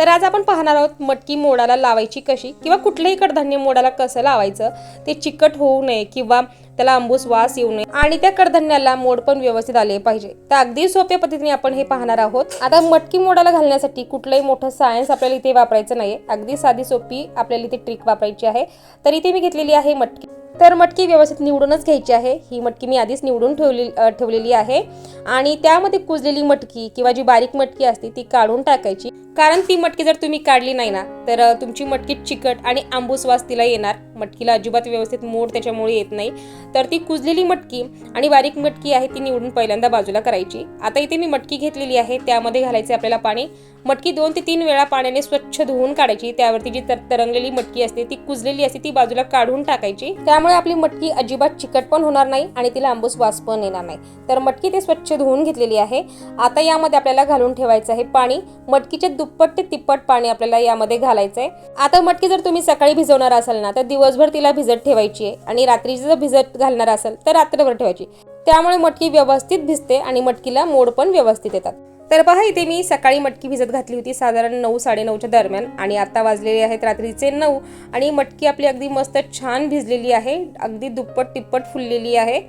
तर आज आपण पाहणार आहोत मटकी मोडाला लावायची कशी किंवा कुठलंही कडधान्य मोडाला कसं लावायचं ते चिकट होऊ नये किंवा त्याला आंबूस वास येऊ नये. आणि त्या कडधान्याला मोड पण व्यवस्थित आले पाहिजे. तर अगदी सोप्या पद्धतीने आपण हे पाहणार आहोत. आता मटकी मोडाला घालण्यासाठी कुठलंही मोठं सायन्स आपल्याला इथे वापरायचं नाही अगदी साधी सोपी आपल्याला इथे ट्रिक वापरायची आहे. तर इथे मी घेतलेली आहे मटकी. तर मटकी व्यवस्थित निवडूनच घ्यायची आहे. ही मटकी मी आधीच निवडून ठेवली ठेवलेली आहे. आणि त्यामध्ये कुजलेली मटकी किंवा जी बारीक मटकी असते ती काढून टाकायची. कारण ती मटकी जर तुम्ही काढली नाही ना तर तुमची मटकी चिकट आणि आंबूस वास तिला येणार. मटकीला अजिबात व्यवस्थित मोड त्याच्यामुळे येत नाही. तर ती कुजलेली मटकी आणि बारीक मटकी आहे ती निवडून पहिल्यांदा बाजूला करायची. आता इथे मी मटकी घेतलेली आहे त्यामध्ये घालायचे आपल्याला पाणी. मटकी दोन ते तीन वेळा पाण्याने स्वच्छ धुवून काढायची. त्यावरती जी तर तरंगलेली मटकी असते ती कुजलेली असते ती बाजूला काढून टाकायची. त्यामुळे आपली मटकी अजिबात चिकट पण होणार नाही आणि तिला आंबूस वास पण येणार नाही. तर मटकी ते स्वच्छ धुवून घेतलेली आहे. आता यामध्ये आपल्याला घालून ठेवायचं आहे पाणी. मटकीचे दुप्पट ते तिप्पट पाणी आपल्याला यामध्ये घालायचं आहे आता मटकी जर तुम्ही सकाळी भिजवणार असाल ना तर दिवसभर तिला भिजत ठेवायची आहे. आणि रात्री जर भिजत घालणार असेल तर रात्रभर ठेवायची. त्यामुळे मटकी व्यवस्थित भिजते आणि मटकीला मोड पण व्यवस्थित येतात. तर पहा इथे मी सकाळी मटकी भिजत घातली होती साधारण नऊ साडेनऊच्या दरम्यान. आणि आता वाजलेले आहेत रात्रीचे नऊ. आणि मटकी आपली अगदी मस्त छान भिजलेली आहे. अगदी दुप्पट तिप्पट फुललेली आहे.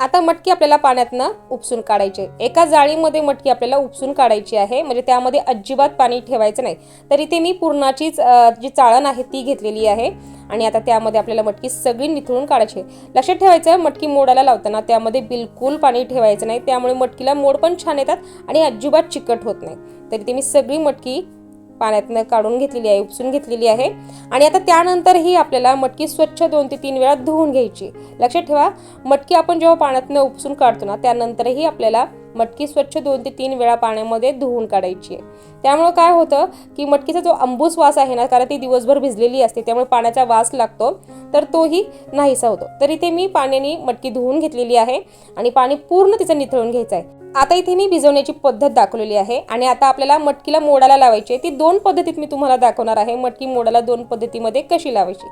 आता मटकी आपल्याला पाण्यातनं उपसून काढायची आहे. एका जाळीमध्ये मटकी आपल्याला उपसून काढायची आहे. म्हणजे त्यामध्ये अजिबात पाणी ठेवायचं नाही. तर इथे मी पूर्णाचीच जी चाळण आहे ती घेतलेली आहे. आणि आता त्यामध्ये आपल्याला मटकी सगळी निथळून काढायची आहे. लक्षात ठेवायचं मटकी मोडाला लावताना त्यामध्ये बिलकुल पाणी ठेवायचं नाही. त्यामुळे मटकीला मोड पण छान येतात आणि अजिबात चिकट होत नाही. तरी ते मी सगळी मटकी पाण्यातनं काढून घेतलेली आहे उपसून घेतलेली आहे. आणि आता त्यानंतरही आपल्याला मटकी स्वच्छ दोन ते तीन वेळा धुवून घ्यायची. लक्षात ठेवा मटकी आपण जेव्हा पाण्यातनं उपसून काढतो ना त्यानंतरही आपल्याला मटकी स्वच्छ दोन ते तीन वेळा पाण्यामध्ये धुवून काढायची आहे. त्यामुळं काय होतं की मटकीचा जो अंबूस वास आहे ना कारण ती दिवसभर भिजलेली असते त्यामुळे पाण्याचा वास लागतो तर तोही नाहीसा होतो. तर इथे मी पाण्याने मटकी धुवून घेतलेली आहे आणि पाणी पूर्ण तिचं निथळून घ्यायचं आहे. आता इथे मी भिजवण्याची पद्धत दाखवलेली आहे आणि आता आपल्याला मटकीला मोडाला लावायची आहे. ती दोन पद्धतीत मी तुम्हाला दाखवणार आहे मटकी मोडाला दोन पद्धतीमध्ये कशी लावायची.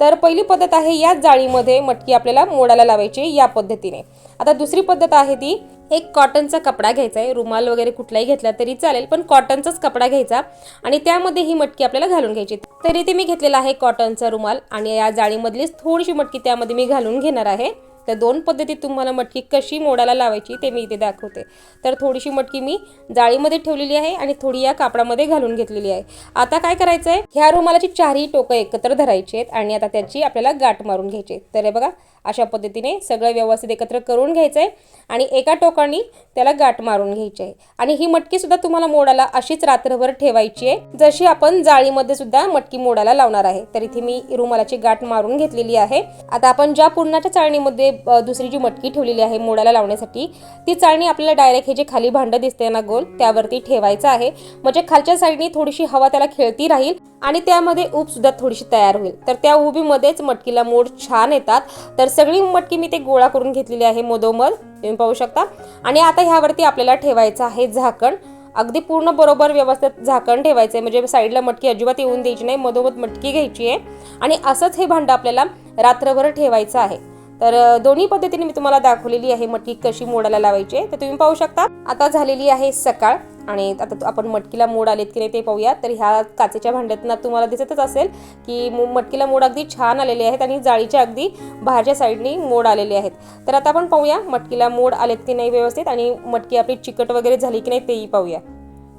तर पहिली पद्धत आहे या जाळीमध्ये मटकी आपल्याला मोडाला लावायची या पद्धतीने. आता दुसरी पद्धत आहे ती एक कॉटनचा कपडा घ्यायचा आहे. रुमाल वगैरे कुठलाही घेतला तरी चालेल पण कॉटनचाच कपडा घ्यायचा आणि त्यामध्ये ही मटकी आपल्याला घालून घ्यायची. तरी ते मी घेतलेला आहे कॉटनचा रुमाल आणि या जाळीमधलीच थोडीशी मटकी त्यामध्ये मी घालून घेणार आहे. तर दोन पद्धतीत तुम्हाला मटकी कशी मोडाला लावायची ते मी इथे दाखवते. तर थोडीशी मटकी मी जाळीमध्ये ठेवलेली आहे आणि थोडी या कापडामध्ये घालून घेतलेली आहे. आता काय करायचं आहे ह्या रुमालाची चारही टोकं एकत्र धरायची आहेत आणि आता त्याची आपल्याला गाठ मारून घ्यायची तर हे बघा अशा पद्धतीने सगळं व्यवस्थित एकत्र करून घ्यायचं आहे आणि एका टोकाने त्याला गाठ मारून घ्यायची आहे. आणि ही मटकी सुद्धा तुम्हाला मोडाला अशीच रात्रभर ठेवायची आहे जशी आपण जाळीमध्ये सुद्धा मटकी मोडाला लावणार आहे. तर इथे मी रुमालाची गाठ मारून घेतलेली आहे. आता आपण ज्या पूर्णाच्या चाळणीमध्ये दुसरी जी मटकी ठेवलेली आहे मोडाला लावण्यासाठी ती चाळणी आपल्याला डायरेक्ट हे जे खाली भांडं दिसते ना गोल त्यावरती ठेवायचं आहे. म्हणजे खालच्या साईडनी थोडीशी हवा त्याला खेळती राहील आणि त्यामध्ये ऊब सुद्धा थोडीशी तयार होईल. तर त्या उबीमध्येच मटकीला मोड छान येतात. तर सगळी मटकी मी ते गोळा करून घेतलेली आहे मधोमध तुम्ही पाहू शकता. आणि आता ह्यावरती आपल्याला ठेवायचं आहे झाकण. अगदी पूर्ण बरोबर व्यवस्थित झाकण ठेवायचं आहे म्हणजे साईडला मटकी अजिबात येऊन द्यायची नाही मधोमध मटकी घ्यायची आहे. आणि असंच हे भांडं आपल्याला रात्रभर ठेवायचं आहे. तर दोन्ही पद्धतीने मी तुम्हाला दाखवलेली आहे मटकी कशी मोडाला लावायची आहे. तर तुम्ही पाहू शकता आता झालेली आहे सकाळ आणि आता आपण मटकीला मोड आलेत की नाही ते पाहूया तर ह्या काचेच्या भांड्यातनं तुम्हाला दिसतच असेल की मो- मटकीला मोड अगदी छान आलेले आहेत आणि जाळीच्या अगदी बाहेरच्या साईडनी मोड आलेले आहेत. तर आता आपण पाहूया मटकीला मोड आलेत की नाही व्यवस्थित आणि मटकी आपली चिकट वगैरे झाली की नाही तेही पाहूया.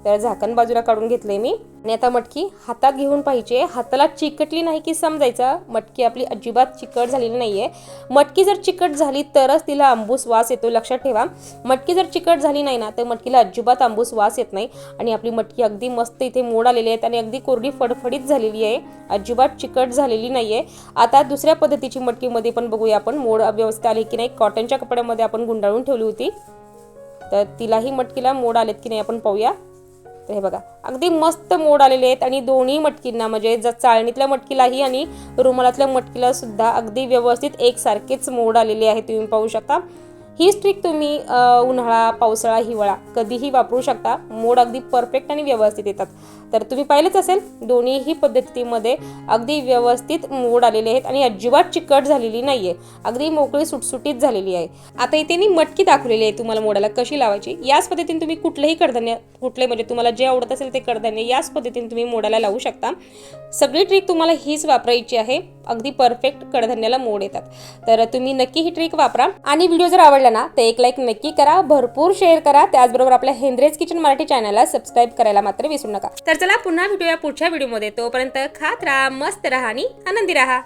तर झाकण बाजूला काढून घेतले मी. आणि आता मटकी हातात घेऊन पाहिजे. हाताला चिकटली नाही की समजायचं. मटकी आपली अजिबात चिकट झालेली नाहीये. मटकी जर चिकट झाली तरच तिला आंबूस वास येतो. लक्षात ठेवा. मटकी जर चिकट झाली नाही ना तर मटकीला अजिबात आंबूस वास येत नाही. आणि आपली मटकी अगदी मस्त इथे मोड आलेली आहेत आणि अगदी कोरडी फडफडीत झालेली आहे. अजिबात चिकट झालेली नाहीये. आता दुसऱ्या पद्धतीची मटकीमध्ये पण बघूया आपण. मोड व्यवस्थित आली की नाही? कॉटनच्या कपड्यामध्ये आपण गुंडाळून ठेवली होती. तर तिलाही मटकीला मोड आलेत की नाही आपण पाहूया. तर हे बघा अगदी मस्त मोड आलेले आहेत आणि दोन्ही मटकींना म्हणजे ज चाळणीतल्या मटकीलाही आणि रुमालातल्या मटकीला सुद्धा अगदी व्यवस्थित एकसारखेच मोड आलेले आहे तुम्ही पाहू शकता. हीच ट्रिक तुम्ही उन्हाळा पावसाळा हिवाळा कधीही वापरू शकता. मोड अगदी परफेक्ट आणि व्यवस्थित येतात. तर तुम्ही पाहिलंच असेल दोन्हीही पद्धतीमध्ये अगदी व्यवस्थित मोड आलेले आहेत आणि अजिबात चिकट झालेली नाही आहे अगदी मोकळी सुटसुटीत झालेली आहे. आता इथे मी मटकी दाखवलेली आहे तुम्हाला मोडाला कशी लावायची. याच पद्धतीने तुम्ही कुठलेही कडधान्य कुठले म्हणजे तुम्हाला जे आवडत असेल ते कडधान्य याच पद्धतीने तुम्ही मोडाला लावू शकता. सगळी ट्रिक तुम्हाला हीच वापरायची आहे. अगदी परफेक्ट कडधान्याला मोड येतात. तर तुम्ही नक्की ही ट्रिक वापरा. आणि व्हिडिओ जर आवडलं ना तर एक लाईक नक्की करा भरपूर शेअर करा. त्याचबरोबर आपल्या हेंद्रेज किचन मराठी चॅनलला सबस्क्राईब करायला मात्र विसरू नका. तर चला पुन्हा भेटूया पुढच्या व्हिडिओमध्ये तोपर्यंत खात राहा मस्त राहा आणि आनंदी राहा.